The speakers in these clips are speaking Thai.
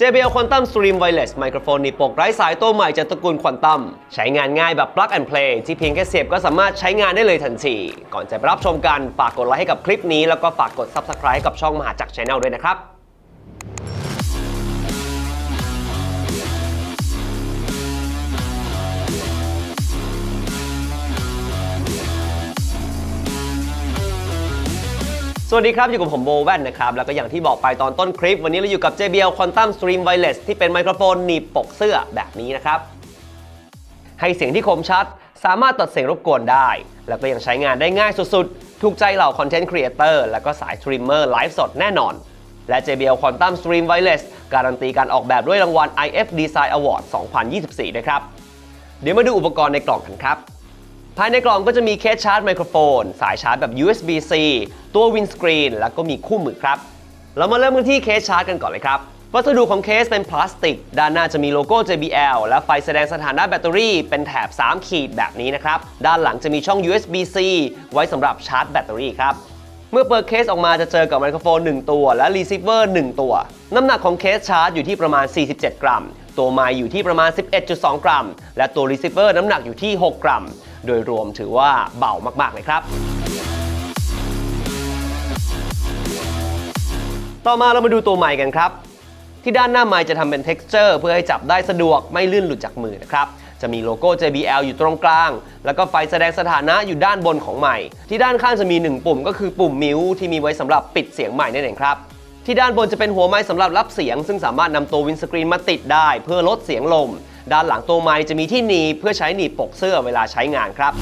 JBL Quantum Stream Wireless ไมโครโฟนหนีบปกไร้สายตัวใหม่จากตระกูล Quantum ใช้งานง่ายแบบ plug and play ที่เพียงแค่เสียบก็สามารถใช้งานได้เลยทันที ก่อนจะไปรับชมกัน ฝากกดไลค์ให้กับคลิปนี้แล้วก็ฝากกด Subscribe กับช่องมหาจักร Channel ด้วยนะครับ สวัสดีครับ อยู่กับผมโบแว่นนะครับ แล้วก็อย่างที่บอกไปตอนต้นคลิป วันนี้เราอยู่กับ JBL Quantum Stream Wireless ที่เป็นไมโครโฟนหนีบปกเสื้อแบบนี้นะครับ ให้เสียงที่คมชัด สามารถตัดเสียงรบกวนได้ แล้วก็ยังใช้งานได้ง่ายสุดๆ ถูกใจเหล่าคอนเทนต์ครีเอเตอร์และก็สายสตรีมเมอร์ไลฟ์สดแน่นอน และ JBL Quantum Stream Wireless การันตีการออกแบบด้วยรางวัล IF Design Award 2024 นะครับ เดี๋ยวมาดูอุปกรณ์ในกล่องกันครับ ภายในกล่องก็จะมีเคสชาร์จไมโครโฟน สายชาร์จแบบ USB-C ตัววินสกรีน แล้วก็มีคู่มือครับ เรามาเริ่มกันที่เคสชาร์จกันก่อนเลยครับ วัสดุของเคสเป็นพลาสติก ด้านหน้าจะมีโลโก้ JBL และไฟแสดงสถานะแบตเตอรี่เป็นแถบ 3 ขีดแบบนี้นะครับ ด้านหลังจะมีช่อง USB-C ไว้สำหรับชาร์จแบตเตอรี่ครับเมื่อเปิดเคสออกมาจะเจอกับไมโครโฟน 1 ตัว และรีเซิเวอร์ 1 ตัว น้ำหนักของเคสชาร์จอยู่ที่ประมาณ 47 กรัม ตัวไมค์อยู่ที่ประมาณ 11.2 กรัม และตัวรีเซิเวอร์น้ำหนักอยู่ที่ 6 กรัม โดยรวมถือว่าเบามากๆเลยครับต่อมาเรามาดูตัวไมค์กันครับ ที่ด้านหน้าไมค์จะทำเป็น texture เพื่อให้จับได้สะดวกไม่ลื่นหลุดจากมือนะครับจะมีโลโก้ JBL อยู่ตรงกลาง แล้วก็ไฟแสดงสถานะอยู่ด้านบนของไมค์ที่ด้านข้างจะมี 1 ปุ่มก็คือปุ่มมิวที่มีไว้สำหรับปิดเสียงไมค์นั่นเองครับ ที่ด้านบนจะเป็นหัวไม้สำหรับรับเสียง ซึ่งสามารถนำตัววินสกรีนมาติดได้ เพื่อลดเสียงลม ด้านหลังตัวไม้จะมีที่หนีบเพื่อใช้หนีบปกเสื้อเวลาใช้งานครับ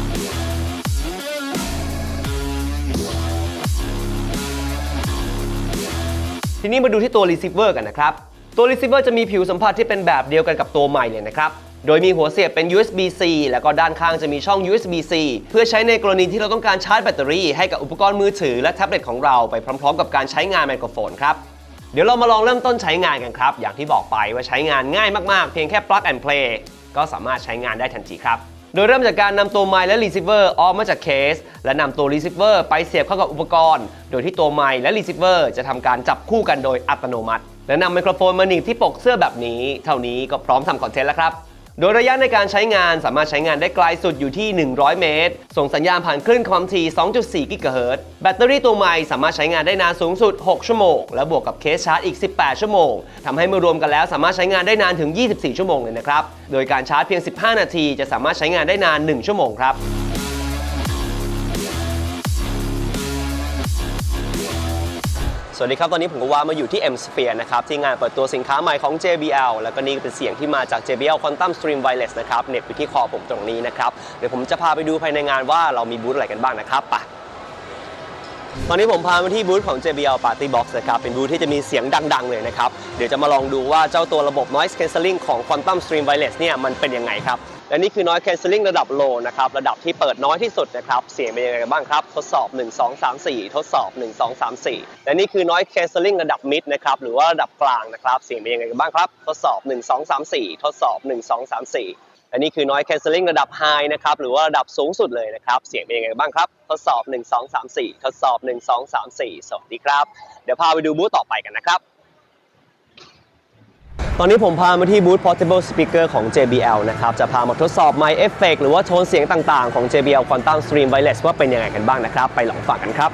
ทีนี้มาดูที่ตัว receiver กันนะครับ ตัว receiver จะมีผิวสัมผัสที่เป็นแบบเดียวกันกับตัวใหม่เลยนะครับ โดยมีหัวเสียบเป็น USB-C แล้วก็ด้านข้างจะมีช่อง USB-C เพื่อใช้ในกรณีที่เราต้องการชาร์จแบตเตอรี่ให้กับอุปกรณ์มือถือและแท็บเล็ตของเราไปพร้อมๆ กับการใช้งานไมโครโฟนครับเดี๋ยวเรามาลองเริ่มต้นใช้งานกันครับ อย่างที่บอกไปว่าใช้งานง่ายมากๆ เพียงแค่ plug and play ก็สามารถใช้งานได้ทันทีครับ โดยเริ่มจากการนำตัวไมค์และ receiver ออกมาจากเคส และนำตัว receiver ไปเสียบเข้ากับอุปกรณ์ โดยที่ตัวไมค์และ receiver จะทำการจับคู่กันโดยอัตโนมัติ และนำไมโครโฟนมาหนีบที่ปกเสื้อแบบนี้ เท่านี้ก็พร้อมทำคอนเทนต์แล้วครับ โดยระยะในการใช้งานสามารถใช้งานได้ไกลสุดอยู่ที่ 100 เมตร ส่งสัญญาณผ่านคลื่นความถี่ 2.4 กิกะเฮิรตซ์ แบตเตอรี่ตัวใหม่สามารถใช้งานได้นานสูงสุด 6 ชั่วโมง และบวกกับเคสชาร์จอีก 18 ชั่วโมงทำให้เมื่อรวมกันแล้วสามารถใช้งานได้นานถึง 24 ชั่วโมงเลยนะครับ โดยการชาร์จเพียง 15 นาที จะสามารถใช้งานได้นาน 1 ชั่วโมงครับ สวัสดีครับ ตอนนี้ผมก็ว่ามาอยู่ที่ M Sphere นะครับ ที่งานเปิดตัวสินค้าใหม่ของ JBL แล้วก็นี่เป็นเสียงที่มาจาก JBL Quantum Stream Wireless นะครับเน็บอยู่ที่คอผมตรงนี้นะครับ เดี๋ยวผมจะพาไปดูภายในงานว่าเรามีบูธอะไรกันบ้างนะครับไปตอนนี้ผมพามาที่บูธของ JBL Party Box นะครับ เป็นบูธที่จะมีเสียงดัง ๆ เลยนะครับ เดี๋ยวจะมาลองดูว่าเจ้าตัวระบบ Noise Cancelling ของ Quantum Stream Wireless เนี่ยมันเป็นยังไงครับ และนี่คือ noise cancelling ระดับ low นะครับ ระดับที่เปิดน้อยที่สุดนะครับ เสียงเป็นยังไงกันบ้างครับ ทดสอบ 1 2 3 4 ทดสอบ 1 2 3 4 และนี่คือ noise cancelling ระดับ mid นะครับ หรือว่าระดับกลางนะครับ เสียงเป็นยังไงกันบ้างครับ ทดสอบ 1 2 3 4 ทดสอบ 1 2 3 4และนี่คือ noise cancelling ระดับ high นะครับ หรือว่าระดับสูงสุดเลยนะครับ เสียงเป็นยังไงกันบ้างครับ ทดสอบ 1 2 3 4 ทดสอบ 1 2 3 4 สวัสดีครับ เดี๋ยวพาไปดูบูธต่อไปกันนะครับ ตอนนี้ผมพามาที่บูธ Portable Speaker ของ JBL นะครับ จะพามาทดสอบ Mic Effect หรือว่าโทนเสียงต่างๆ ของ JBL Quantum Stream Wireless ว่าเป็นยังไงกันบ้างนะครับ ไปลองฟังกันครับ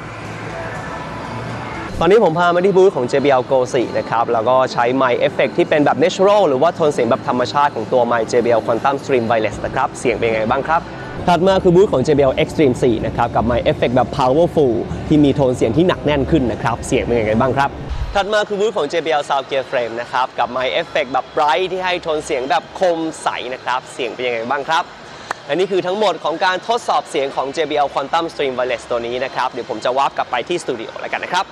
ตอนนี้ผมพามาที่บูธของ JBL Go 4นะครับ แล้วก็ใช้ Mic Effect ที่เป็นแบบ Natural หรือว่าโทนเสียงแบบธรรมชาติของตัว Mic JBL Quantum Stream Wireless นะครับ เสียงเป็นยังไงบ้างครับถัดมาคือบูธของ JBL Extreme 4 นะครับ กับ Mic Effect แบบ Powerful ที่มีโทนเสียงที่หนักแน่นขึ้นนะครับ เสียงเป็นยังไงบ้างครับ ถัดมาคือบูธของ JBL Sound Gear Frame นะครับ กับ Mic Effect แบบ Bright ที่ให้โทนเสียงแบบคมใสนะครับ เสียงเป็นยังไงบ้างครับและนี่คือทั้งหมดของการทดสอบเสียงของ JBL Quantum Stream Wireless ตัวนี้นะครับ เดี๋ยวผมจะวาร์ปกลับไปที่สตูดิโอแล้วกันนะครับ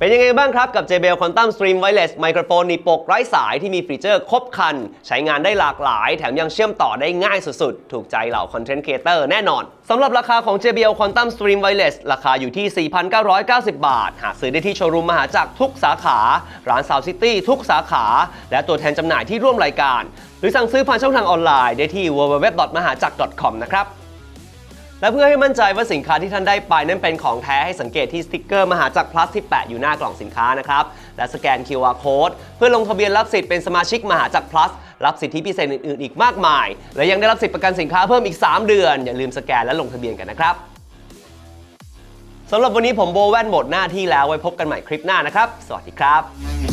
เป็นยังไงบ้างครับกับ JBL Quantum Stream Wireless ไมโครโฟนหนีบปกไร้สายที่มีฟีเจอร์ครบครัน ใช้งานได้หลากหลาย แถมยังเชื่อมต่อได้ง่ายสุดๆ ถูกใจเหล่าคอนเทนต์ครีเอเตอร์แน่นอนสำหรับราคาของ JBL Quantum Stream Wireless ราคาอยู่ที่ 4,990 บาท หาซื้อได้ที่โชว์รูมมหาจักรทุกสาขา ร้าน Sound City ทุกสาขา และตัวแทนจำหน่ายที่ร่วมรายการ หรือสั่งซื้อผ่านช่องทางออนไลน์ได้ที่ www.mahajak.com นะครับ และเพื่อให้มั่นใจว่าสินค้าที่ท่านได้ไปนั้นเป็นของแท้ให้สังเกตที่สติกเกอร์มหาจักร plus ที่แปะอยู่หน้ากล่องสินค้านะครับ และสแกน QR code เพื่อลงทะเบียนรับสิทธิ์เป็นสมาชิกมหาจักร plus รับสิทธิพิเศษอื่นๆอีกมากมาย และยังได้รับสิทธิประกันสินค้าเพิ่มอีก 3 เดือน อย่าลืมสแกนและลงทะเบียนกันนะครับสำหรับวันนี้ผมโบแว่นหมดหน้าที่แล้วไว้พบกันใหม่คลิปหน้านะครับ สวัสดีครับ